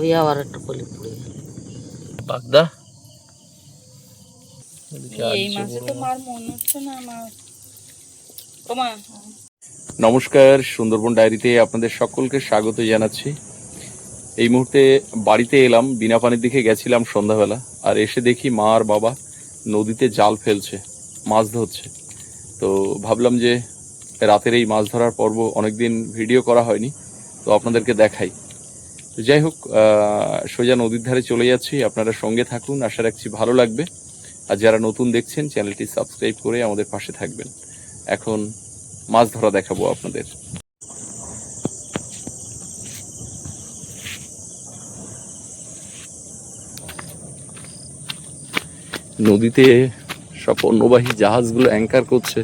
ওই আবার একটা পলি পড়ে গেল। বাগদা এই মাসে তো মার মনে হচ্ছে না আমার। তোমা নমস্কার সুন্দরবন ডায়েরিতে আপনাদের সকলকে স্বাগত জানাচ্ছি। এই মুহূর্তে বাড়িতে এলাম বিনা পানির দিকে গেছিলাম সন্ধ্যাবেলা আর এসে দেখি মা আর বাবা নদীতে জাল ফেলছে মাছ ধরছে। তো ভাবলাম যে রাতের এই মাছ ধরার পর্ব অনেকদিন ভিডিও করা হয়নি তো আপনাদেরকে দেখাই। তো যাই হোক সোজা নদীর ধারে চলে যাচ্ছি। আপনারা সঙ্গে থাকুন, আশা রাখছি ভালো লাগবে। আর যারা নতুন দেখছেন, চ্যানেলটি সাবস্ক্রাইব করে আমাদের পাশে থাকবেন। এখন মাছ ধরা দেখাবো আপনাদের। নদীতে সব পণ্যবাহী জাহাজগুলো অ্যাঙ্কার করছে।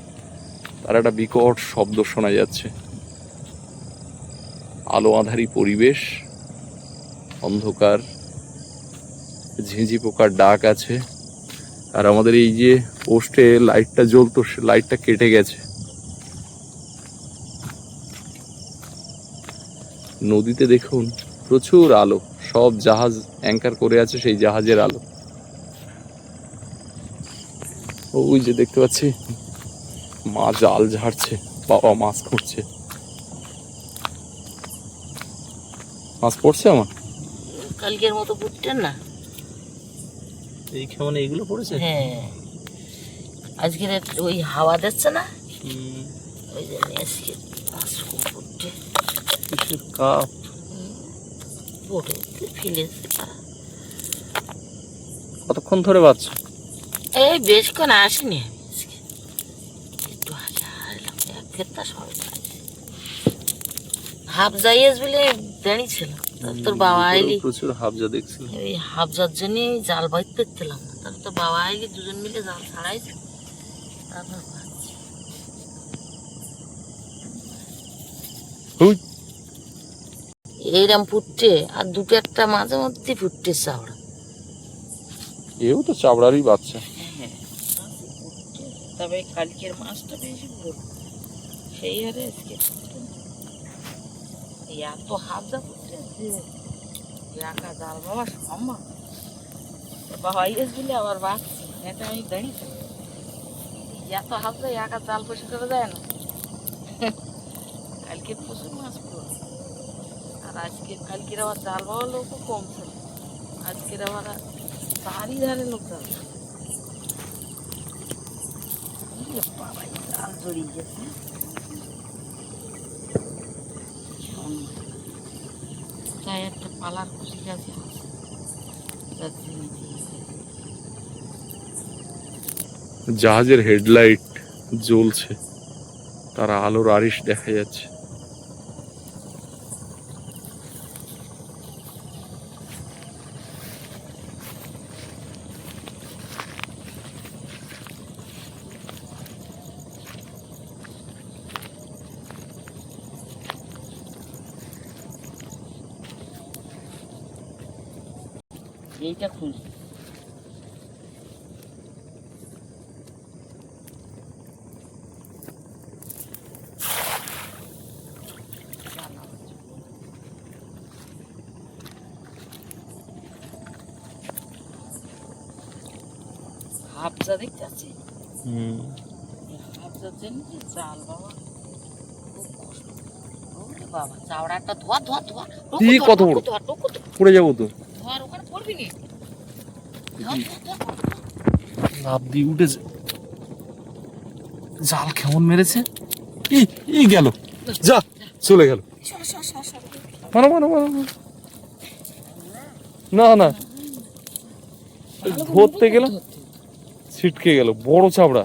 তার একটা বিকট শব্দ শোনা যাচ্ছে। আলো আধারি পরিবেশ। অন্ধকার, ঝিঁঝি পোকার ডাক আছে, আর আমাদের এই যে পোস্টে লাইটটা জ্বলতো, সে লাইটটা কেটে গেছে। নদীতে দেখুন প্রচুর আলো, সব জাহাজ অ্যাঙ্কার করে আছে সেই জাহাজের আলো। ওই যে দেখতে পাচ্ছি, মা জাল ঝাড়ছে, বাবা মাছ খুঁড়ছে। মাছ পড়ছে আমার? কালকের মতো বুটতেন না? এই কেমন এইগুলো পড়েছে? হ্যাঁ। আজকের ওই হাওয়া দিচ্ছে না? ওই জন্য আজকে কিসের কাপ? ফেলেছে কতক্ষণ ধরে বাচ্চ এই বেশক্ষণ আসিনি। একটু আগে হারলাম এক ফেরতা সবাই হাফ যাইয়েস বলে দাঁড়িয়েছিল তোর বাবা আইলি প্রচুর হাবজা দেখছি ওই হাফজার জন্য জাল বাইর পেতেলাম তারপর তো বাবা আইলি দুজন মিলে জাল ছাড়াইছে। তারপর এইরকম ফুটছে আর দুটো একটা মাঝে মধ্যে ফুটছে চাওড়া। এও তো চাবড়ারই বাচ্চা। হ্যাঁ তবে কালকের মাছটা বেশি বড় সেই হারে আজকে। এই এত যে একা জাল বাবা সম্ভব বাবা ইয়েস দিলে আবার বাঁচছে আমি দাঁড়িয়ে এত হাফজা একা জাল বসে করে যায় না কালকে প্রচুর মাছ পুরো আর আজকে কালকের আবার জাল বাবা লোকও কম ছিল আজকের আবার তারই ধারে লোক যাবে ইয়ে বাবা, জাল জড়িয়ে গেছে একটা পালার। জাহাজের হেডলাইট জ্বলছে তার আলোর আরিশ দেখা যাচ্ছে জন্য জাল বাবা। খুব কষ্ট ওরে বাবা চাওড়াটা ধোয়া ধোয়া ধোয়া। টোকো কি ধোয়া, কত বড়? ধোয়া, টোকো ধোয়া। পড়ে যাব তো। ধোয়ার ওখানে পড়বি নি? ধোয়া, ধোয়া, ধোয়া। লাভ দিয়ে উঠেছে। জাল কেমন মেরেছে? ই ই গেল। যা চলে গেল। না না। ধরতে গেলাম ছিটকে গেল। বড় চাবড়া।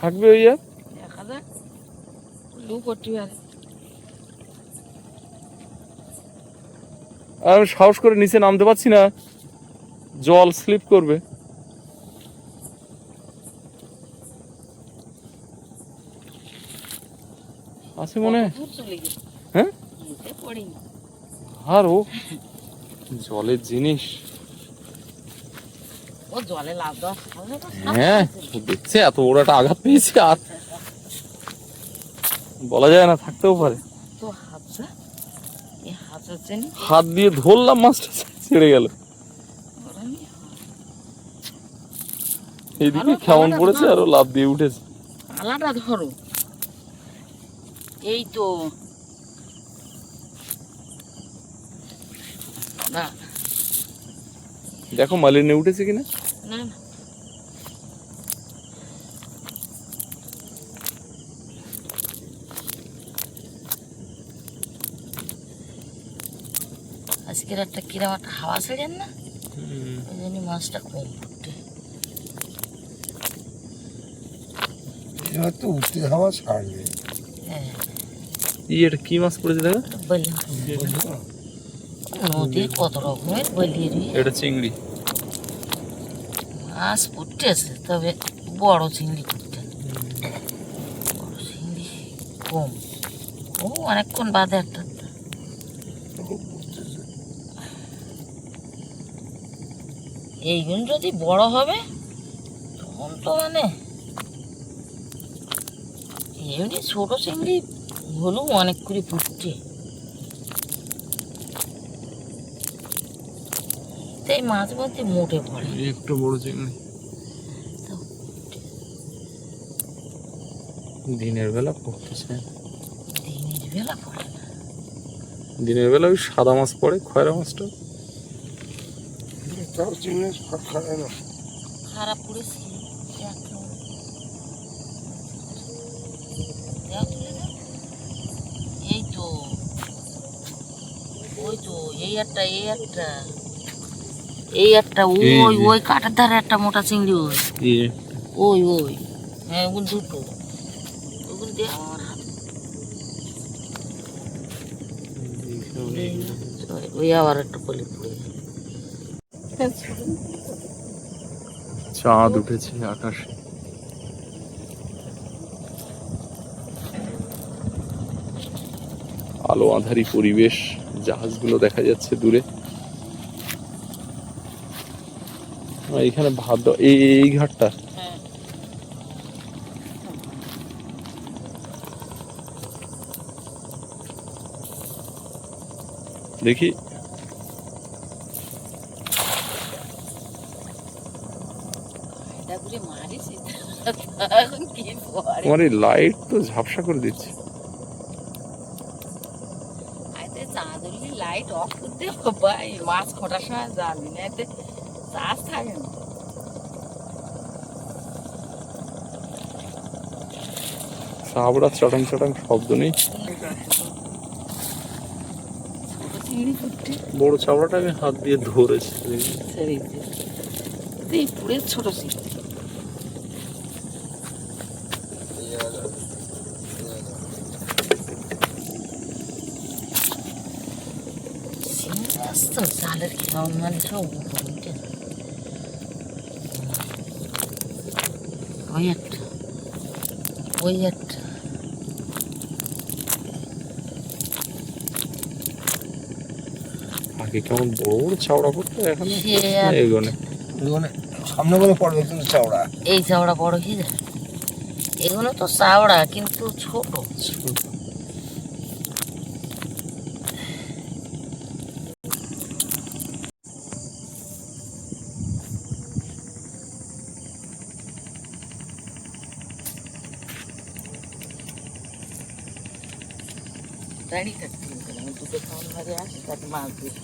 থাকবে ওই আর দেখা যাক। লু করতে পারে আর আমি সাহস করে নিচে নামতে পারছি না। জল স্লিপ করবে। আছে মনে হয়? হ্যাঁ? আর ও জলের জিনিস। জলে লাভ দেওয়া হ্যাঁ দেখছে এত বড় একটা আঘাত পেয়েছে আর। বলা যায় না থাকতেও পারে। তো হাত দিয়ে ধরলাম মাছটা ছেড়ে গেল। এদিকে কেমন পড়েছে আরও লাভ দিয়ে উঠেছে। পালাটা ধরো। এই তো। দেখো মালিনে উঠেছে কিনা? না আজকের একটা কিরম একটা হাওয়া ছেড়েন না? ওই জন্য মাছটা কম ফুটে এবার তো উঠতে হাওয়া ছাড়বে। হ্যাঁ। এটা কি মাছ পড়েছে দেখো? নদীর কত রকমের বলিয়ে এটা চিংড়ি। মাছ ফুটতেছে তবে বড় চিংড়ি ফুটতে বড় চিংড়ি কম ও অনেকক্ষণ বাদে একটা। এইগুলো যদি বড় হবে, তখন তো মানে এমনি ছোট চিংড়ি হলেও অনেক করে ফুটছে তাই মাছ মধ্যে মোটে পড়ে। একটু বড় চিংড়ি। দিনের বেলা পড়তেছে। দিনের বেলা পড়ে না। দিনের বেলা ওই সাদা মাছ পড়ে খয়রা মাছটা। তাও চিংড়ি খায় না। খারাপ পড়েছে। এই তো। ওই তো এই একটা এই একটা। এই একটা ওই ওই কাটার ধারে একটা মোটা চিংড়ি ওই। ওই ওই। হ্যাঁ ওগুলো দুটো। ওগুলো দেওয়া আমার ওই আবার একটা পলি পড়ে চাঁদ উঠেছে আকাশে। আলো আধারি পরিবেশ জাহাজগুলো দেখা যাচ্ছে দূরে। এখানে ভাত দেওয়া- এই এই- ঘাটটা। হ্যাঁ। দেখি। তোমার এই লাইট তো ঝাপসা করে দিচ্ছে। লাইট অফ করতে বাবা মাছ খোঁটার সময় জানবি না চার্জ থাকে না সাবড়া চটাং চটাং শব্দ নেই। ছোট বড় চাবড়াটা আমি হাত দিয়ে ধরেছি। ছোট জালের কেমন মানে সব উপর উঠে যায়। ওই একটা। ওই একটা। আগে কেমন বড় বড় চাবড়া করতো এখন এগোনে এগোনে সামনে কোনো পড়বে কিন্তু চাওড়া। এই চাওড়া বড় কি এগুলো তো চাওড়া কিন্তু ছোট। দাঁড়িয়ে থাকতে হবে আমি দুটো খাওয়ান মারে আসি তাকে মাছ দিতে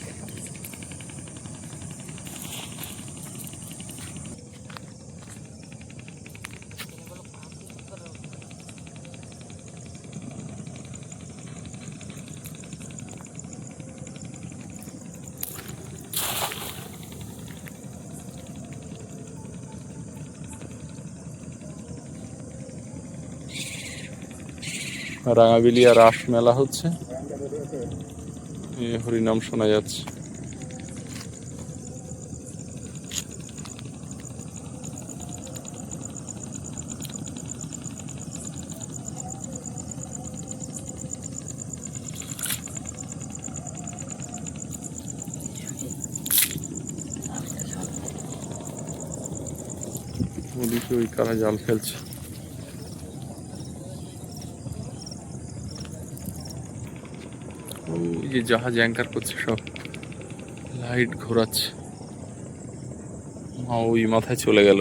রাঙাবিলিয়া রাস মেলা হচ্ছে। হরিনাম শোনা যাচ্ছে। ওই কারা জাল ফেলছে ওই যে জাহাজ অ্যাঙ্কার করছে সব। লাইট ঘোরাচ্ছে। মা ওই মাথায় চলে গেল।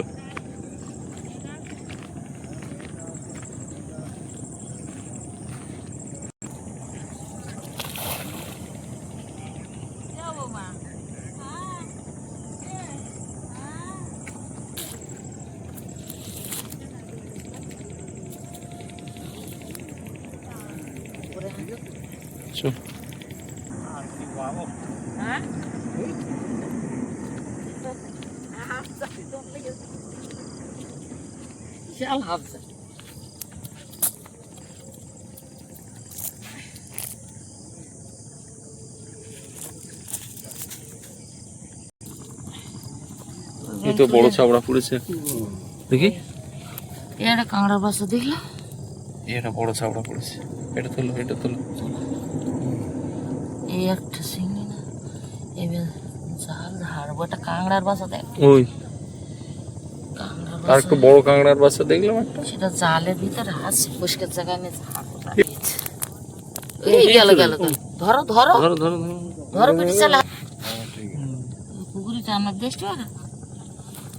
তো বড় চাবড়া পড়েছে। দেখি। এটা কাঁকড়ার বাসা দেখলাম এটা বড় চাবড়া পড়েছে। এটা তোলো এটা তোলো। এই একটা সিঙ্গি না এবার জাল ধারবো একটা কাঁকড়ার বাসা দেখ। ওই। আর বাসা একটু বড় কাঁকড়ার বাচ্চা দেখলাম একটা। সেটা জালের ভিতরে আছে পরিষ্কার জায়গায় নিয়ে এই গেল গেল। ধরো ধরো। ধরো ধরো ধরো। ধরো বেটি চালা। পুকুরিটা আমার দেখতে পারে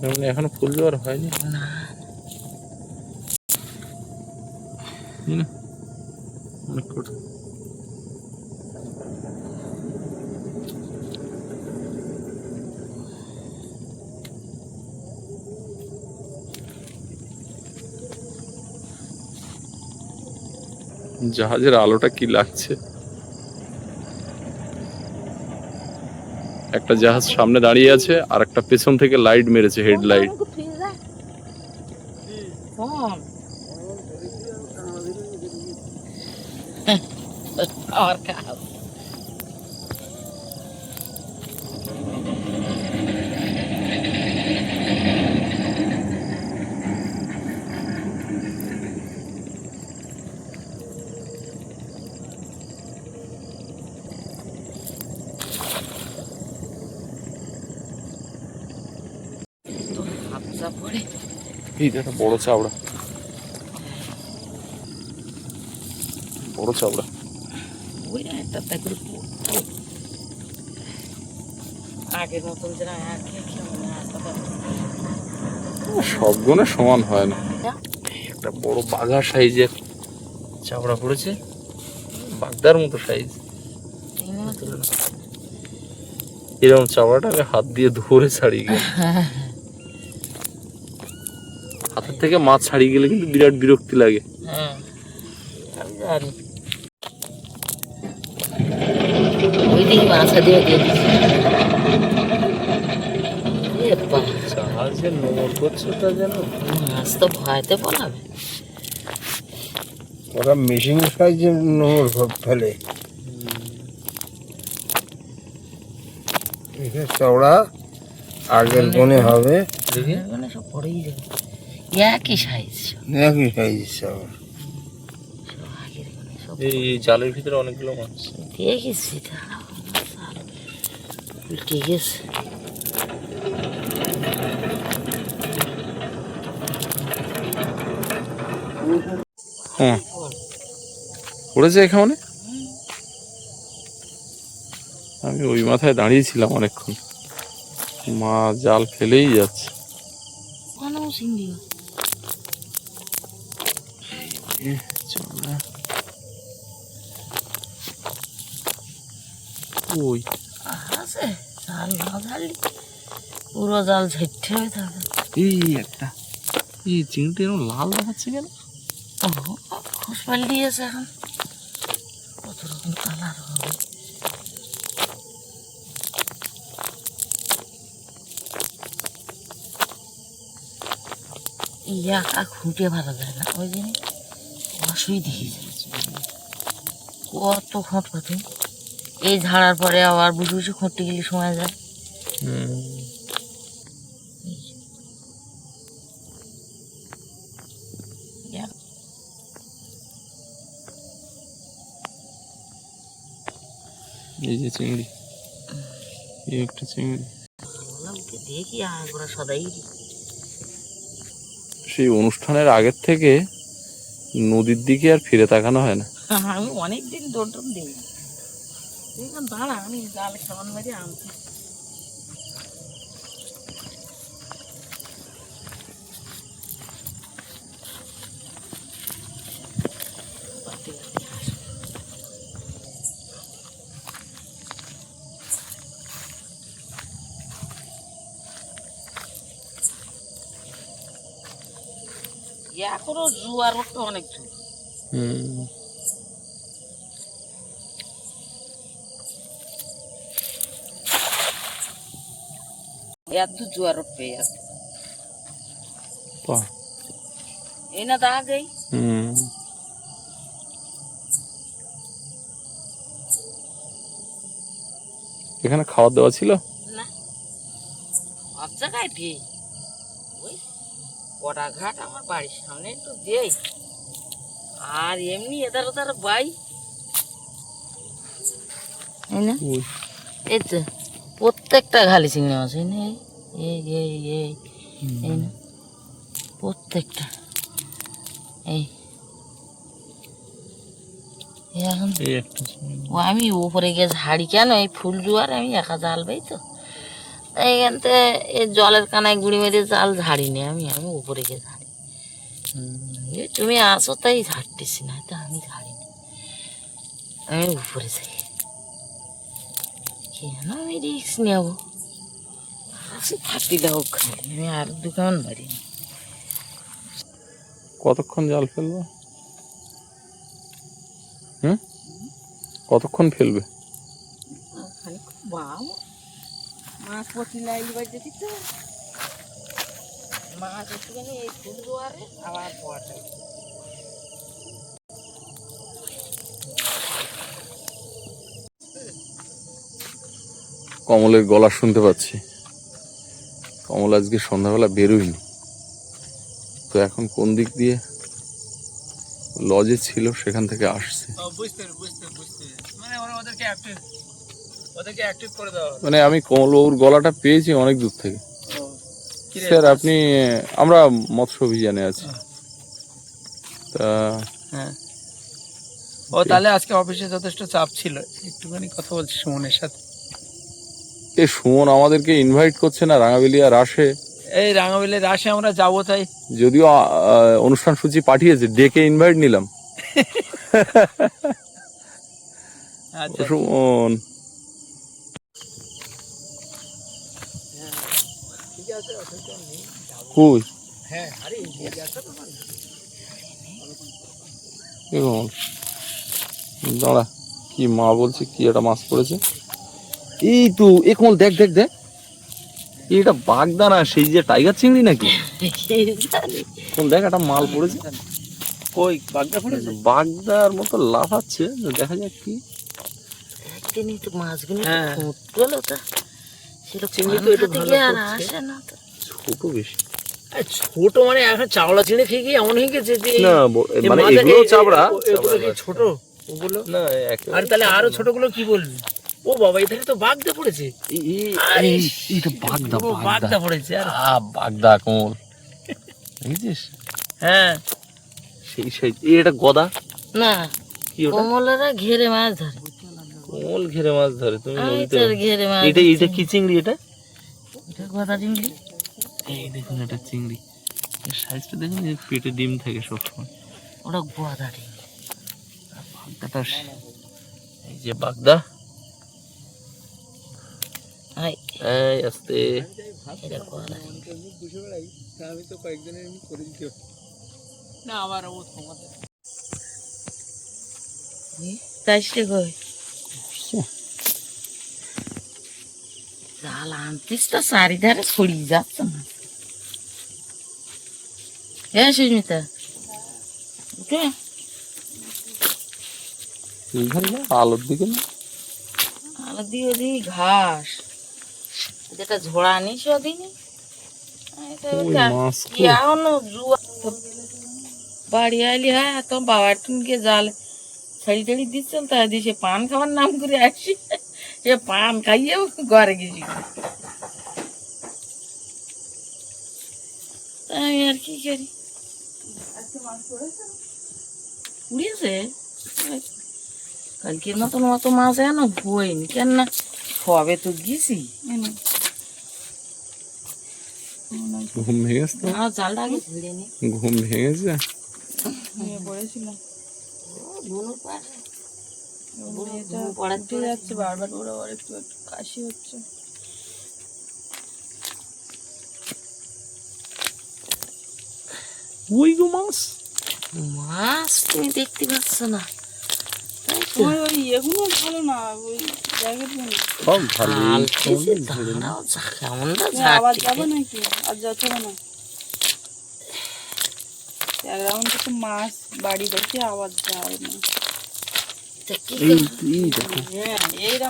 মানে এখনও ফুল জোয়ার হয়নি? জাহাজের আলোটা কি লাগছে? একটা জাহাজ সামনে দাঁড়িয়ে আছে আর একটা পেছন থেকে লাইট মেরেছে হেডলাইট আর এই দেখো বড় চাবড়া বড় চাবড়া ওই না একটা একটা আগের মতন যেন একে একে মনে হয় হাসপাতালে। সব গুণে সমান হয় না। একটা বড় বাঘা সাইজের চাবড়া পড়েছে। বাগদার মতো সাইজ। এরকম চাবড়াটা আমি হাত দিয়ে ধরে ছাড়িয়ে গেল। হাতের থেকে মাছ ছাড়িয়ে গেলে কিন্তু বিরাট বিরক্তি লাগে। হ্যাঁ। ওরা মেশিন সাইজের নোংর ফেলে। চওড়া আগের বনে হবে। মানে সব পড়েই যাবে। একই সাইজ একই সাইজ সব। এই জালের ভিতরে অনেকগুলো মাছ। দেখেছি উল্টে গেছে। হ্যাঁ পড়েছে এখানে? আমি ওই মাথায় দাঁড়িয়েছিলাম অনেকক্ষণ। মা জাল ফেলেই যাচ্ছে কোনো সিঙ্গি চড়া। ওই আছে জাল না জালি পুরো জাল ঝেটে হয়ে থাকে এই একটা এই চিংড়িটা এরকম লাল দেখাচ্ছে কেন? খোঁজ পাল্টিয়েছে এখন। কত রকম কালার হবে। ইয়াকা খুঁটে ভালো যায় না। ওই জন্য অসুই দেখি কত খোঁট পাতে। এই ঝাড়ার পরে আবার বুঝে বুঝে খুঁটতে গেলে সময় যায়। এই যে চিংড়ি। এই একটা চিংড়ি। দেখি সদাই সেই অনুষ্ঠানের আগের থেকে নদীর দিকে আর ফিরে তাকানো হয় না। আমি অনেক দিন দৌড় দিই দেখলাম দাঁড়া আমি জাল আসে। এখনও জুয়ার মতো অনেক জোর এত জোয়ার উঠবে এত। এখানে খাওয়া দাওয়া ছিল? না। সব জায়গায় দিই। ওই কটা আমার বাড়ির সামনে একটু দেই। আর এমনি এদার ওদার বাই। এই না। এই তো প্রত্যেকটা খালি চিংড়ি মাছ এই? এই এই এই। এই না। প্রত্যেকটা। এই। এখন। ও আমি উপরে গিয়ে ঝাড়ি কেন? এই ফুল জোয়ার আমি একা জাল পাই তো। তাই এখান থেকে এই জলের কানায় গুড়ি মেরে জাল ঝাড়িনি আমি আমি উপরে গিয়ে ঝাড়ি। তুমি আসো তাই ঝাড়তেছি না তো আমি ঝাড়িনি আমি উপরে যাই। কেন আমি রিক্স নেব? ফাটি দাও আমি আর দোকান বাড়ি কতক্ষণ জাল ফেলবে? হুম? কতক্ষণ ফেলবে? মাছ পচি লাগি বাজে তো মাছ একটুখানি এই ফুল জোয়ারে আবার পড়ে কমলের গলা শুনতে পাচ্ছি। কমল আজকে সন্ধ্যাবেলা বেরোয়নি তো এখন কোন দিক দিয়ে? লজে ছিল সেখান থেকে আসছে। মানে মানে আমি কমলবাবুর গলাটা পেয়েছি অনেক দূর থেকে। স্যার আপনি আমরা মৎস্য অভিযানে আছি। তা হ্যাঁ। ও তাহলে আজকে অফিসে যথেষ্ট চাপ ছিল। একটুখানি কথা বলছি সুমনের সাথে। এ সুমন আমাদেরকে ইনভাইট করছে না? রাঙাবেলিয়া রাসে এই রাঙাবিলের রাশে আমরা যাব তাই। যদিও অনুষ্ঠান সূচি পাঠিয়েছে ডেকে ইনভাইট নিলাম। আচ্ছা। সুমন। কই? হ্যাঁ আরে দাঁড়া কি মা বলছে কি একটা মাছ পড়েছে? এই তো এ কোন দেখ দেখ দেখ। এটা বাগদা না সেই যে টাইগার চিংড়ি নাকি? কোন দেখ একটা মাল পড়েছে। কই বাগদা পড়েছে? বাগদার মতো লাফাচ্ছে দেখা যাক কি। একদিনই তো মাছগুলো হ্যাঁ। ফুটলো তো। সেটা চিংড়ি তো ভালো আসে না তো। ছোট বেশি। আরে ছোট মানে এখন চাওলা চিড়ে খেয়ে গিয়ে এমন হয়ে গেছে যে না মানে এগুলো এই- এই- চাবড়া। এগুলো কি ছোট? ওগুলো না আর তাহলে আরও ছোটগুলো কি বলবি? ও বাবা এখানে তো বাগদা পড়েছে। আরে, এইটা বাগদা বাগদা। পড়েছে আর। আ বাগদা কোমল। বুঝছিস হ্যাঁ। সেই সেই এটা গদা? না কি ওটা? কমলারা ঘেরে মাছ ধরে। কোমল ঘিরে মাছ ধরে তুমি নদীতে ঘেরে মাছ এটা এটা। কি চিংড়ি এটা? এটা কথা চিংড়ি? এই দেখুন এটা চিংড়ি। এর সাইজটা দেখুন পেটে ডিম থাকে সবসময়। ওটা গোয়াদা ডিম। বাগদাটা এই যে বাগদা। এই আস্তে। এটা গোয়াদা ডিম আমি তো কয়েকজনের করে দিতে না আমার ও তোমাদের চাইছে কই? জাল আনতিস তো চারিধারে ছড়িয়ে যাচ্ছে না। হ্যাঁ সুস্মিতা উঠে। আলোর দিকে না? আর দিয়ে ঘাস। যেটা ঝোড়া? এখনও জুয়া বাড়ি আইলি হ্যাঁ তো বাবার টুনকে জাল ছাড়ি টাড়ি দিচ্ছেন তাই দিয়ে সে পান খাওয়ার নাম করে আসি। সে পান খাইয়েও ঘরে গেছি। তাই আর কি করি? উড়িয়েছে? কালকের মতন অত মাছ এনো হয়নি কেন না সবে তো গেছি। এনো ঘুম ভেঙেছে তো? জালটা আগে ঝেড়ে নি। ঘুম ভেঙেছে? পড়েছিলাম যাচ্ছে বারবার ওরা ওর একটু একটু কাশি হচ্ছে। ওই গো মাছ মাছ তুমি দেখতে পাচ্ছ না। মাছ বাড়ি দেখে আবার যাবে না। হ্যাঁ এই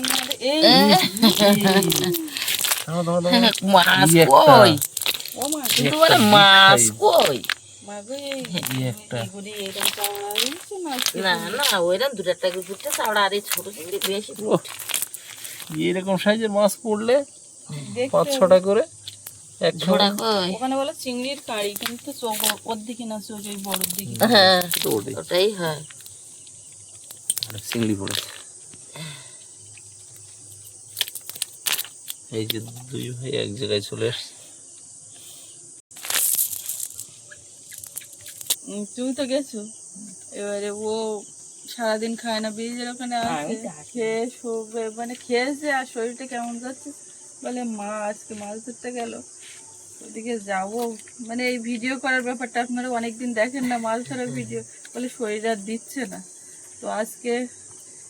মাছ কই? মাছ। কই? এরকম সাইজের মাছ পড়লে পাঁচ ছটা করে এক ঝোড়া কই? ওখানে বলে চিংড়ির কাঁড়ি কিন্তু চোখ ওর দিকে না চোখ ওই বড়োর দিকে। হ্যাঁ ওটাই। হয়। চিংড়ি পড়ে। এই যে দুই ভাই এক জায়গায় চলে এসছে তুমি তো গেছো? এবারে ও সারাদিন খায় না ব্রিজের ওখানে খেয়ে শোবে মানে খেয়েছে আর শরীরটা কেমন যাচ্ছে? বলে মা আজকে মাছ ধরতে গেল। ওদিকে যাব। মানে এই ভিডিও করার ব্যাপারটা আপনারা অনেকদিন দেখেন না মাছ ধরার ভিডিও বলে শরীর আর দিচ্ছে না। তো আজকে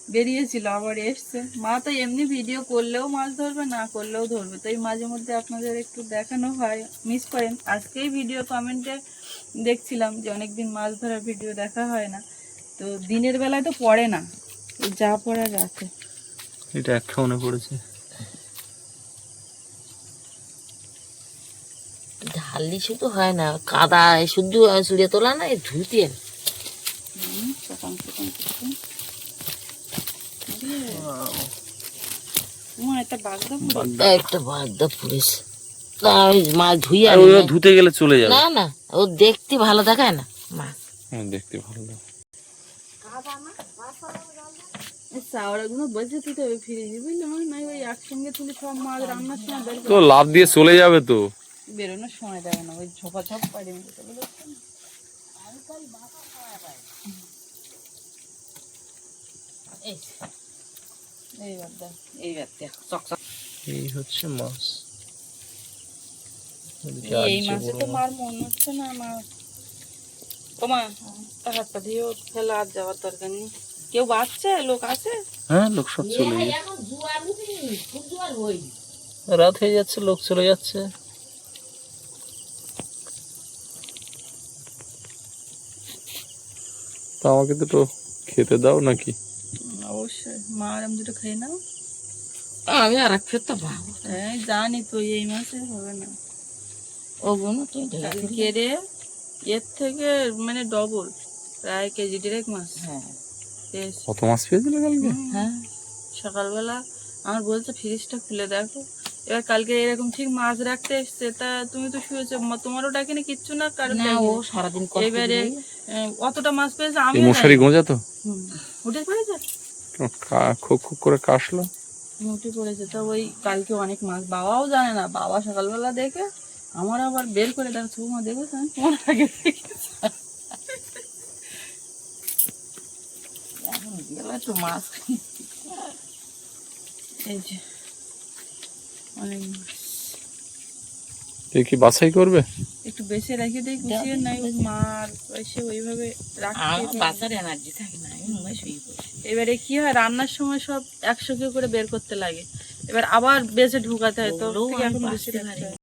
বেরিয়েছিল আবার এসছে। মা তো এমনি ভিডিও করলেও মাছ ধরবে না করলেও ধরবে। তো এই মাঝে মধ্যে আপনাদের একটু দেখানো হয় মিস করেন। আজকেই ভিডিও কমেন্টে দেখছিলাম যে অনেকদিন মাছ ধরার ভিডিও দেখা হয় না। তো দিনের বেলায় তো পড়ে না। যা পড়ে রাতে এটা এক খাওয়ানে পড়েছে। ঢাললি শুধু হয় না কাদা শুদ্ধ চুড়িয়ে তোলা না ধুতে একটা বাগদা একটা বাগদা মাছ ধুই আর ধুতে গেলে চলে যাবে। না না ও দেখতে ভালো দেখায় না মাছ হ্যাঁ দেখতে ভালো লাগে তো লাভ দিয়ে চলে যাবে তো। বেরোনোর সময় না ওই ঝোপা ঝপ পাড়ি। এই হচ্ছে মাছ। এই আসছে মাসে বড় তো মার মন হচ্ছে না মা ও মা তা হাত পা দিয়েও ফেলে আর যাওয়ার দরকার নেই। কেউ বাচ্চা লোক আছে? হ্যাঁ লোক সব চলে গেছে। রাত হয়ে যাচ্ছে লোক চলে যাচ্ছে। তা আমাকে দুটো খেতে দাও নাকি? অবশ্যই। মা আর আমি দুটো খেয়ে নাও। আমি আর এক ফেরত পাবো। হ্যাঁ জানি তো এই মাসে হবে না ওগুলো তুই ঢেলে দিবি। কেড়ে এর থেকে মানে ডবল প্রায় কেজি দেড়েক মাছ হ্যাঁ। কত মাছ পেয়েছিলে কালকে? হ্যাঁ। সকালবেলা আমার বলছে ফ্রিজটা খুলে দেখো। এবার কালকে এরকম ঠিক মাছ রাখতে এসছে তা তুমি তো শুয়েছো তোমারও ডাকেনি কিচ্ছু না কারণ ও সারাদিন এবারে অতটা মাছ পেয়েছে আমি মশারি গোঁজা তো? উঠে পড়েছে? খোক খোক করে কাশলো? উঠে পড়েছে তো ওই কালকে অনেক মাছ বাবাও জানে না বাবা সকালবেলা দেখে আমার আবার বের করে দেখ ছবি মা দেখেছ আমি তোমার আগে এখন গেলে একটু মাছ এই যে অনেক মাছ। কি বাছাই করবে? একটু বেশি রেখে দিই গুছিয়ে নাই মার এসে ওইভাবে রাখতে আমার এনার্জি থাকে না আমি শুয়ে এবারে কি হয় রান্নার সময় সব একশো করে বের করতে লাগে। এবার আবার বেঁচে ঢুকাতে হয় তো এখন বেশি।